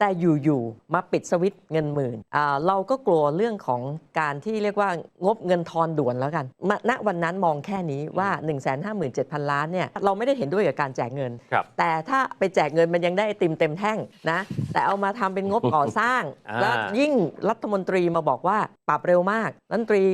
แต่อยู่ๆมาปิดสวิตช์เงินหมื่นอ่าเราก็กลัวเรื่องของการที่เรียกว่างบเงินทอนด่วนแล้วกันมณวันนั้นมองแค่นี้ว่า 1 5 7 0 0 0 ล้านเนี่ยเราไม่ได้เห็นด้วยกับการแจกเงินครับแต่ถ้าไปแจกเงินมันยังได้ไอติมเต็มแท่งนะ แต่เอามาทำเป็นงบก่อสร้างอ่าแล้วยิ่งรัฐมนตรีมาบอกว่าปรับเร็วมากรัฐมนตรี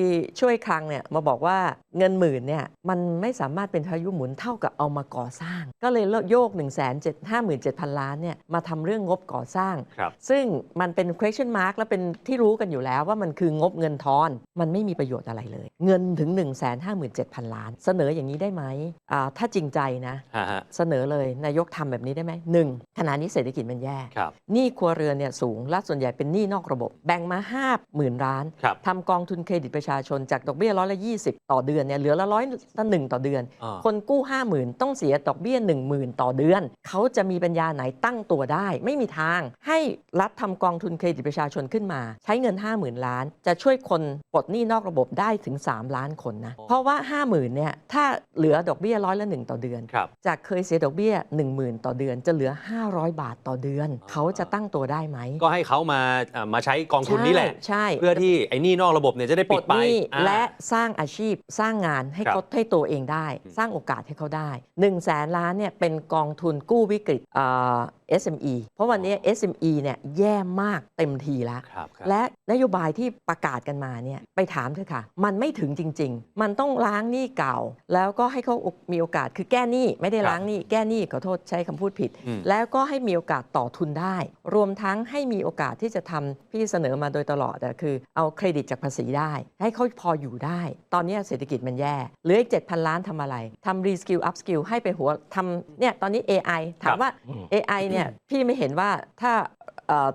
ช่วยคลังเนี่ยมาบอกว่าเงินหมื่นเนี่ยมันไม่สามารถเป็นพายุหมุนเท่ากับเอามาก่อสร้าง ก็เลยโยก 1 7 5 7 0 0 0 ล้านเนี่ยมาทำเรื่องงบก่อสร้างครับซึ่งมันเป็น question mark และเป็นที่รู้กันอยู่แล้วว่ามันคืองบเงินทอน มันไม่มีประโยชน์อะไรเลย เงินถึง 1 5 7 0 0 0 ล้าน เสนออย่างนี้ได้ไหมอ่าถ้าจริงใจนะฮะฮะเสนอเลยนายกทำแบบนี้ได้ไหมหนึ่งขณะนี้เศรษฐกิจมันแย่ครับหนี้ครัวเรือนเนี่ยสูงและส่วนใหญ่เป็นหนี้นอกระบบ แบ่งมา 5 0,000ล้านครับทำกองทุนเครดิตประชาชนจากดอกเบี้ยร้อยละ20ต่อเดือนเนี่ยเหลือละร้อยละหนึ่งต่อเดือนอ่าคนกู้ 50,000 ต้องเสียดอกเบี้ย10,000 ต่อเดือน เขาจะมีปัญญาไหนตั้งตัวได้ ไม่มีทางให้รัฐทำกองทุนเครดิตประชาชนขึ้นมา ใช้เงิน 50,000 ล้าน จะช่วยคนปลดหนี้นอกระบบได้ถึง 3 ล้านคนนะ เพราะว่า 50,000เนี่ยถ้าเหลือดอกเบี้ยร้อยละหนึ่งต่อเดือนครับจากเคยเสียดอกเบี้ย 10,000 ต่อเดือน จะเหลือ 500 บาทต่อเดือน เขาจะตั้งตัวได้ไหม ก็ให้เขามาอ่ามาใช้กองทุนนี้แหละใช่เพื่อที่ไอ้หนี่นอกระบบเนี่ยจะได้ปลปิดดไปหนี้อ่าและสร้างอาชีพสร้างงานให้ครับเขาให้ตัวเองได้อืมสร้างโอกาสให้เขาได้1นึ่งแสนล้านเนี่ยเป็นกองทุนกู้วิกฤตเอ่อ SME เพราะวันนี้ SME เนี่ยแย่มากเต็มทีแล้วครับครับและนโยบายที่ประกาศกันมาเนี่ยไปถามเถอะค่ะ มันไม่ถึงจริง ๆ มันต้องล้างหนี้เก่า แล้วก็ให้เขามีโอกาสคือแก้หนี้ไม่ได้ล้างหนี้แก้หนี้ขอโทษใช้คำพูดผิดอืมแล้วก็ให้มีโอกาสต่อทุนได้ รวมทั้งให้มีโอกาสที่จะทำพี่เสนอมาโดยตลอดอะคือเอาเครดิตจากภาษีได้ ให้เขาพออยู่ได้ ตอนนี้เศรษฐกิจมันแย่เหลืออีก7,000 ล้านทำอะไรทำรีสกิลอัพสกิลให้ไปหัวทำเนี่ยตอนนี้ AI ถามว่า AI เนี่ยพี่ไม่เห็นว่าถ้าเอ่อ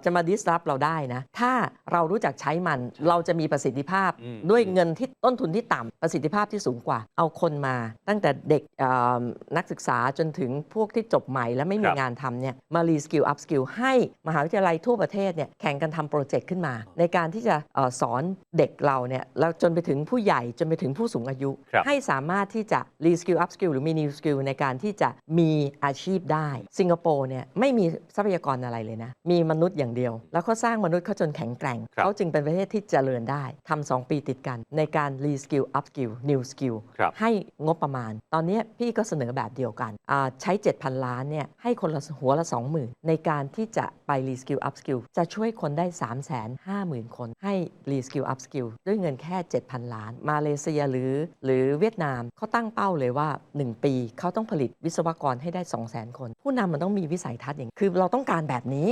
จะมา disrupt เราได้นะ ถ้าเรารู้จักใช้มันเราจะมีประสิทธิภาพอืมด้วยเงินที่ต้นทุนที่ต่ำประสิทธิภาพที่สูงกว่า เอาคนมา ตั้งแต่เด็กเอ่อนักศึกษาจนถึงพวกที่จบใหม่และไม่มีครับงานทำเนี่ยมา re skill up skill ให้มหาวิทยาลัยทั่วประเทศเนี่ยแข่งกันทำโปรเจกต์ขึ้นมา ในการที่จะเออสอนเด็กเราเนี่ยแล้วจนไปถึงผู้ใหญ่จนไปถึงผู้สูงอายุครับให้สามารถที่จะ re skill up skill หรือ mini skill ในการที่จะมีอาชีพได้ สิงคโปร์เนี่ยไม่มีทรัพยากรอะไรเลยนะมีมนุษย์อย่างเดียว แล้วเขาสร้างมนุษย์เขาจนแข็งแกร่งครับเขาจึงเป็นประเทศที่เจริญได้ทำสองปีติดกัน ในการ re skill up skill new skill ครับให้งบประมาณ ตอนนี้พี่ก็เสนอแบบเดียวกันอ่าใช้ 7,000 ล้านเนี่ยให้คนละหัวละ 20,000 ในการที่จะไป re skill up skill จะช่วยคนได้ 350,000 คนให้ re skill up skill ด้วยเงินแค่ 7,000 ล้าน มาเลเซียหรือ หรือเวียดนามเขาตั้งเป้าเลยว่า 1 ปีเขาต้องผลิตวิศวกรให้ได้ 200,000 คน ผู้นำมันต้องมีวิสัยทัศน์อย่าง คือเราต้องการแบบนี้